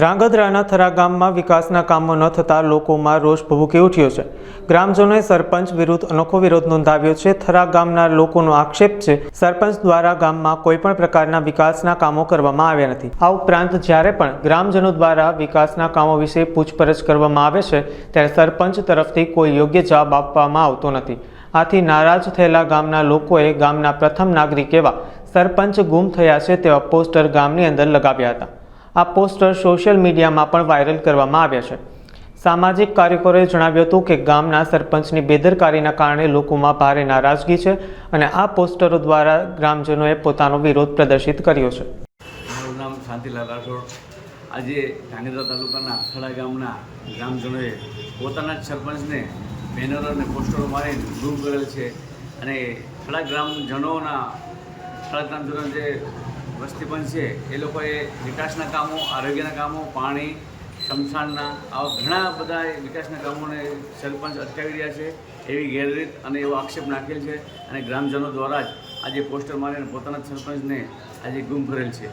ધ્રાંગધ્રાના થરા ગામમાં વિકાસના કામો ન થતાં લોકોમાં રોષ ભભૂકી ઉઠ્યો છે. ગ્રામજનોએ સરપંચ વિરુદ્ધ અનોખો વિરોધ નોંધાવ્યો છે. થરા ગામના લોકોનો આક્ષેપ છે, સરપંચ દ્વારા ગામમાં કોઈપણ પ્રકારના વિકાસના કામો કરવામાં આવ્યા નથી. આ ઉપરાંત જ્યારે પણ ગ્રામજનો દ્વારા વિકાસના કામો વિશે પૂછપરછ કરવામાં આવે છે, ત્યારે સરપંચ તરફથી કોઈ યોગ્ય જવાબ આપવામાં આવતો નથી. આથી નારાજ થયેલા ગામના લોકોએ ગામના પ્રથમ નાગરિક એવા સરપંચ ગુમ થયા છે તેવા પોસ્ટર ગામની અંદર લગાવ્યા હતા. આ પોસ્ટર સોશિયલ મીડિયામાં પણ વાયરલ કરવામાં આવ્યા છે. સામાજિક કાર્યકરોએ જણાવ્યું હતું કે ગામના સરપંચની બેદરકારીના કારણે લોકોમાં ભારે નારાજગી છે અને આ પોસ્ટરો દ્વારા ગ્રામજનોએ પોતાનો વિરોધ પ્રદર્શિત કર્યો છે. મારું નામ શાંતિલાલ રાઠોડ. આજે ધાંગધ્રા તાલુકાના અથડા ગામના ગ્રામજનોએ પોતાના જ સરપંચને બેનરો અને પોસ્ટરો મારીને દૂર કરેલ છે અને અથડા ગ્રામજનોના અથડા ગ્રામજનો જે વસ્તી પણ છે. એ લોકોએ વિકાસના કામો, આરોગ્યના કામો, પાણી શમશાનના આવા ઘણા બધા વિકાસના કામોને સરપંચ અટકાવી રહ્યા છે. એવી ગેરરીત અને એવો આક્ષેપ નાખેલ છે અને ગ્રામજનો દ્વારા જ આજે પોસ્ટર મારીને પોતાના સરપંચને આજે ગુમ કરેલ છે.